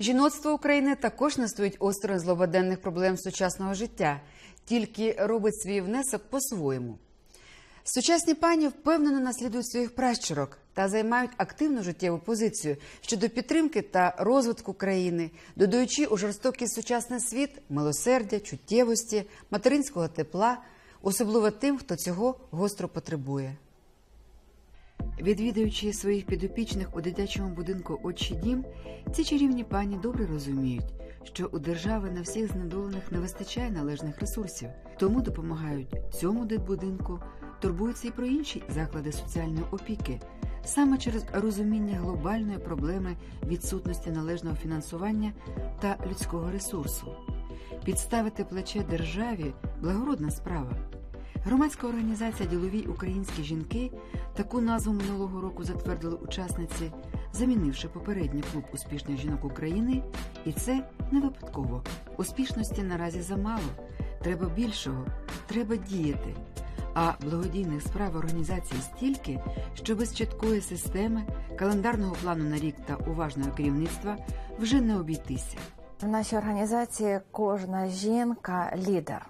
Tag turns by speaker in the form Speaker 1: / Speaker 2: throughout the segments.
Speaker 1: Жіноцтво України також не стоїть осторонь злободенних проблем сучасного життя, тільки робить свій внесок по-своєму. Сучасні пані впевнено наслідують своїх пращурок та займають активну життєву позицію щодо підтримки та розвитку країни, додаючи у жорстокий сучасний світ милосердя, чуттєвості, материнського тепла, особливо тим, хто цього гостро потребує. Відвідуючи своїх підопічних у дитячому будинку «Отчий дім, ці чарівні пані добре розуміють, що у держави на всіх знедолених не вистачає належних ресурсів, тому допомагають цьому дитбудинку, турбуються і про інші заклади соціальної опіки, саме через розуміння глобальної проблеми відсутності належного фінансування та людського ресурсу. Підставити плече державі благородна справа. Громадська організація Ділові українські жінки таку назву минулого року затвердили учасниці, замінивши попередній клуб успішних жінок України, і це не випадково. Успішності наразі замало. Треба більшого, треба діяти. А благодійних справ організації стільки, що без чіткої системи, календарного плану на рік та уважного керівництва вже не обійтися.
Speaker 2: В нашій організації кожна жінка лідер.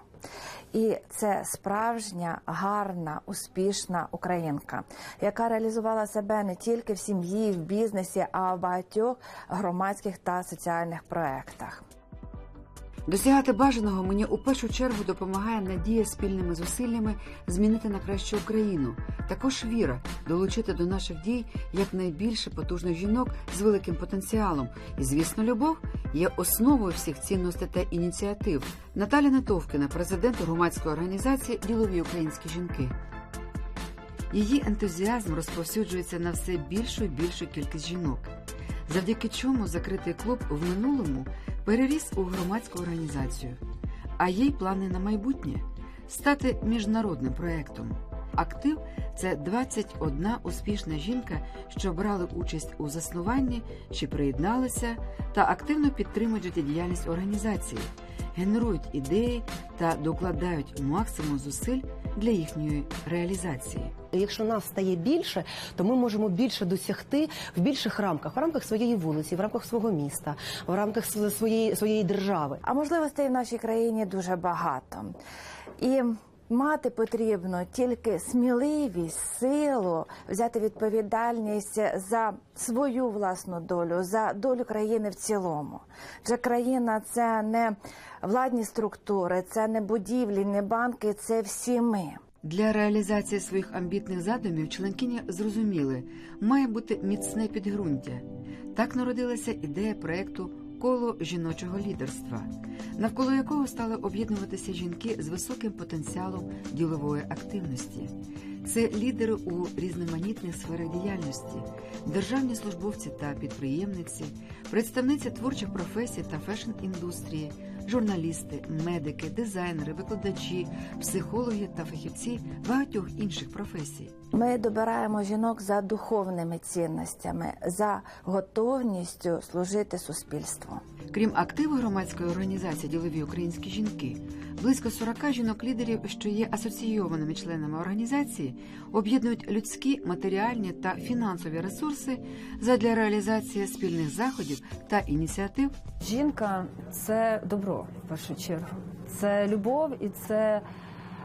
Speaker 2: І це справжня, гарна, успішна українка, яка реалізувала себе не тільки в сім'ї, в бізнесі, а в багатьох громадських та соціальних проєктах.
Speaker 1: Досягати бажаного мені у першу чергу допомагає надія спільними зусиллями змінити на кращу Україну. Також віра долучити до наших дій якнайбільше потужних жінок з великим потенціалом. І, звісно, любов є основою всіх цінностей та ініціатив. Наталя Нетовкіна, президент громадської організації Ділові українські жінки. Її ентузіазм розповсюджується на все більшу і більшу кількість жінок, завдяки чому закритий клуб в минулому переріс у громадську організацію, а їй плани на майбутнє стати міжнародним проєктом. Актив це 21 успішна жінка, що брали участь у заснуванні чи приєдналися та активно підтримують життєдіяльність організації, генерують ідеї та докладають максимум зусиль для їхньої реалізації.
Speaker 3: Якщо нас стає більше, то ми можемо більше досягти в більших рамках, в рамках своєї вулиці, в рамках свого міста, в рамках своєї своєї держави.
Speaker 2: А можливостей в нашій країні дуже багато. І мати потрібно тільки сміливість, силу, взяти відповідальність за свою власну долю, за долю країни в цілому. Вже країна це не владні структури, це не будівлі, не банки, це всі ми.
Speaker 1: Для реалізації своїх амбітних задумів членкині зрозуміли, має бути міцне підґрунтя. Так народилася ідея проекту Коло жіночого лідерства, навколо якого стали об'єднуватися жінки з високим потенціалом ділової активності. Це лідери у різноманітних сферах діяльності, державні службовці та підприємниці, представниці творчих професій та фешн-індустрії, журналісти, медики, дизайнери, викладачі, психологи та фахівці багатьох інших професій.
Speaker 2: Ми добираємо жінок за духовними цінностями, за готовністю служити суспільству.
Speaker 1: Крім активу громадської організації Ділові українські жінки, близько 40 жінок-лідерів, що є асоційованими членами організації, об'єднують людські, матеріальні та фінансові ресурси задля реалізації спільних заходів та ініціатив
Speaker 4: Жінка це добро в першу чергу. Це любов і це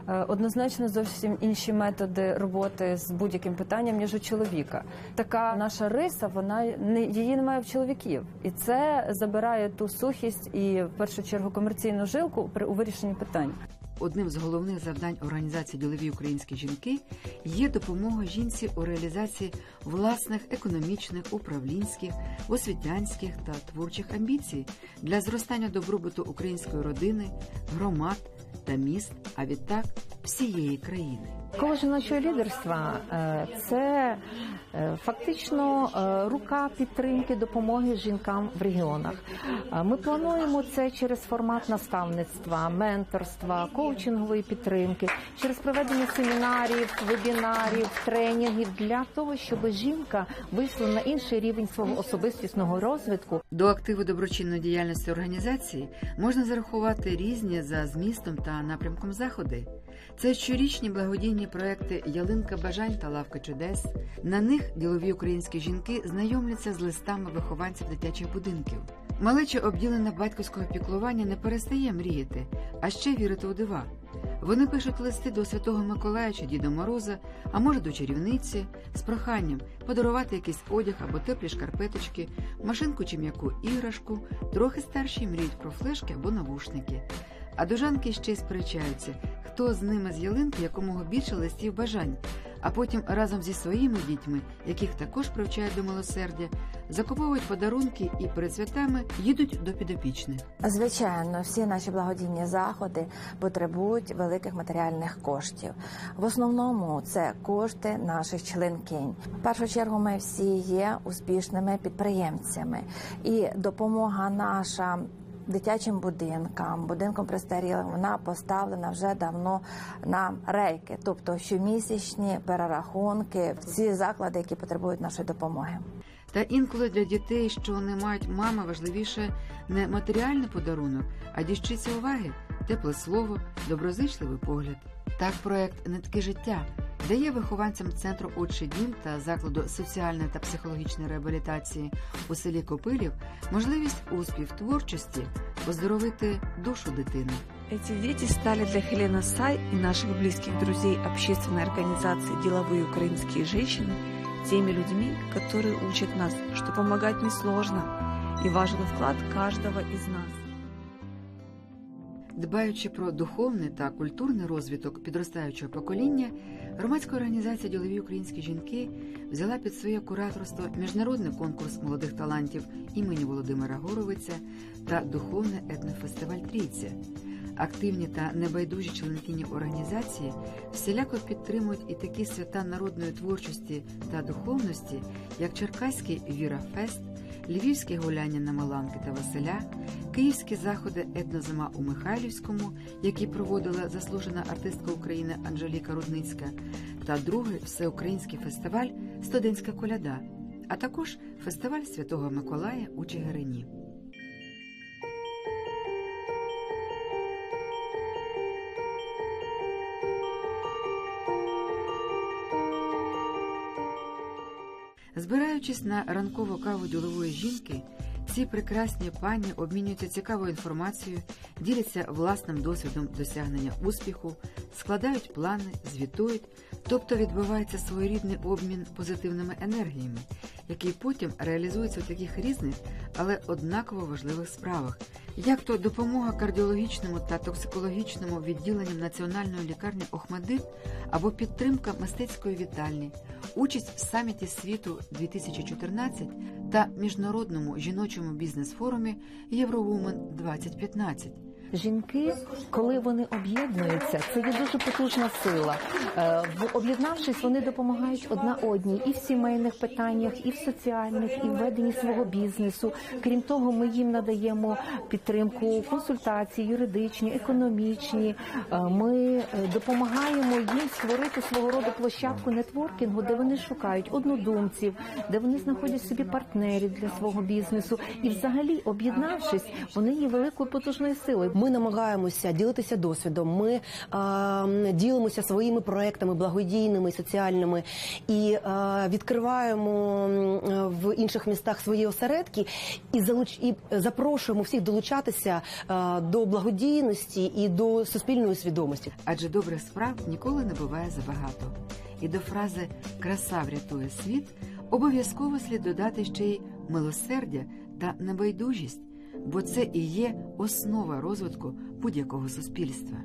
Speaker 4: однозначно зовсім інші методи роботи з будь-яким питанням, ніж у чоловіка. Така наша риса, вона не її немає в чоловіків, і це забирає ту сухість і в першу чергу комерційну жилку при у вирішенні питань.
Speaker 1: Одним з головних завдань організації Ділові українські жінки є допомога жінці у реалізації власних економічних, управлінських, освітянських та творчих амбіцій для зростання добробуту української родини, громад та міст, а відтак всієї країни.
Speaker 5: Коло жіночого лідерства е, це е, фактично е, рука підтримки допомоги жінкам в регіонах. Ми плануємо це через формат наставництва, менторства, коучингової підтримки, через проведення семінарів, вебінарів, тренінгів для того, щоб жінка вийшла на інший рівень свого особистісного розвитку
Speaker 1: До активу доброчинної діяльності організації можна зарахувати різні за змістом та напрямком заходи. Це щорічні благодійні проекти Ялинка бажань та лавка чудес. На них ділові українські жінки знайомляться з листами вихованців дитячих будинків. Малеча, обділена батьківського піклування, не перестає мріяти, а ще вірити у дива. Вони пишуть листи до Святого Миколая чи Діда Мороза, а може до чарівниці, з проханням подарувати якийсь одяг або теплі шкарпеточки, машинку чи м'яку іграшку, трохи старші мріють про флешки або навушники. А дужанки ще й сперечаються, хто ними з ялинки якомога більше листів бажань, а потім разом зі своїми дітьми, яких також привчають до милосердя, закуповують подарунки і перед святами їдуть до підопічних.
Speaker 2: Звичайно, всі наші благодійні заходи потребують великих матеріальних коштів. В основному це кошти наших членкинь. В першу чергу ми всі є успішними підприємцями, і допомога наша. Дитячим будинкам, будинкам престарілим, вона поставлена вже давно на рейки, тобто щомісячні перерахунки в ці заклади, які потребують нашої допомоги.
Speaker 1: Та інколи для дітей, що не мають мами, важливіше не матеріальний подарунок, а діщиця уваги, тепле слово, доброзичливий погляд. Так, проект Нитки життя дає вихованцям центру «Отчий дім та закладу соціальної та психологічної реабілітації у селі Копилів можливість у співтворчості оздоровити душу дитини.
Speaker 6: Эти дети стали для Хелены Сай и наших близких друзей общественной организации «Деловые украинские женщины» теми людьми, которые учат нас, что помогать несложно и важен вклад каждого из нас.
Speaker 1: Дбаючи про духовний та культурний розвиток підростаючого покоління, громадська організація Ділові українські жінки взяла під своє кураторство міжнародний конкурс молодих талантів імені Володимира Горовиця та духовний етнофестиваль Трійця. Активні та небайдужі членкині організації всіляко підтримують і такі свята народної творчості та духовності, як Черкаський Віра Фест, Львівське гуляння на Маланки та Василя, київські заходи етнозима у Михайлівському, які проводила заслужена артистка України Анжеліка Рудницька, та другий всеукраїнський фестиваль Студентська коляда, а також фестиваль Святого Миколая у Чигирині. Збираючись на ранкову каву ділової жінки, ці прекрасні пані обмінюються цікавою інформацією, діляться власним досвідом досягнення успіху, складають плани, звітують, тобто відбувається своєрідний обмін позитивними енергіями, який потім реалізується у таких різних, але однаково важливих справах, як то допомога кардіологічному та токсикологічному відділенням Національної лікарні Охмадит або підтримка мистецької вітальні, участь в саміті світу 2014 та міжнародному жіночому бізнес-форумі Євровумен 2015.
Speaker 5: Жінки, коли вони об'єднуються, це є дуже потужна сила. Е, Об'єднавшись, вони допомагають одна одній і в сімейних питаннях, і в соціальних, і в веденні свого бізнесу. Крім того, ми їм надаємо підтримку, консультації, юридичні, економічні. Е, Ми е, допомагаємо їм створити свого роду площадку нетворкінгу, де вони шукають однодумців, де вони знаходять собі партнерів для свого бізнесу. І, взагалі, об'єднавшись, вони є великою потужною силою.
Speaker 3: Ми намагаємося ділитися досвідом. Ми а, ділимося своїми проектами благодійними, соціальними і а, відкриваємо в інших містах свої осередки і залуч і запрошуємо всіх долучатися а, до благодійності і до суспільної свідомості.
Speaker 1: адже добрих справ ніколи не буває забагато. І до фрази краса врятує світ обов'язково слід додати ще й милосердя та небайдужість, бо це і є основа розвитку будь-якого суспільства.